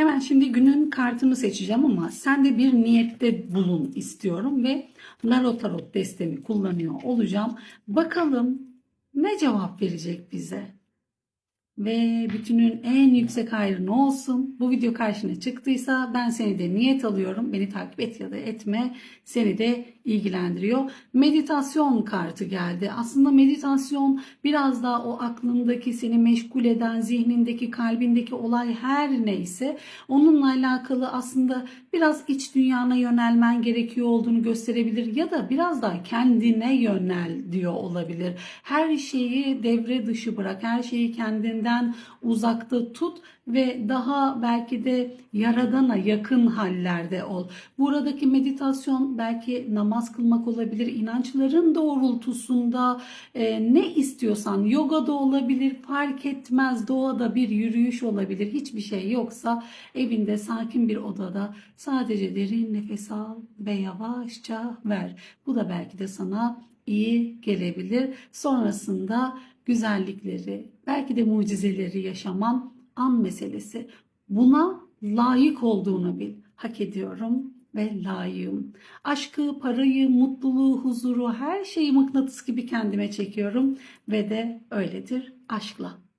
Hemen şimdi günün kartını seçeceğim ama sen de bir niyette bulun istiyorum ve Naro Tarot destemi kullanıyor olacağım. Bakalım ne cevap verecek bize? Ve bütünün en yüksek hayrı olsun? Bu video karşına çıktıysa ben seni de niyet alıyorum. Beni takip et ya da etme. Seni de ilgilendiriyor. Meditasyon kartı geldi. Aslında meditasyon biraz daha o aklındaki seni meşgul eden, zihnindeki, kalbindeki olay her neyse onunla alakalı aslında biraz iç dünyana yönelmen gerekiyor olduğunu gösterebilir ya da biraz daha kendine yönel diyor olabilir. Her şeyi devre dışı bırak, her şeyi kendinden uzakta tut ve daha belki de yaradana yakın hallerde ol. Buradaki meditasyon belki namaz kılmak olabilir, inançların doğrultusunda e, ne istiyorsan yoga da olabilir, fark etmez doğada bir yürüyüş olabilir. Hiçbir şey yoksa evinde sakin bir odada sadece derin nefes al ve yavaşça ver. Bu da belki de sana iyi gelebilir. Sonrasında güzellikleri, belki de mucizeleri yaşaman an meselesi. Buna layık olduğunu bil. Hak ediyorum ve layığım. Aşkı, parayı, mutluluğu, huzuru, her şeyi mıknatıs gibi kendime çekiyorum ve de öyledir aşkla.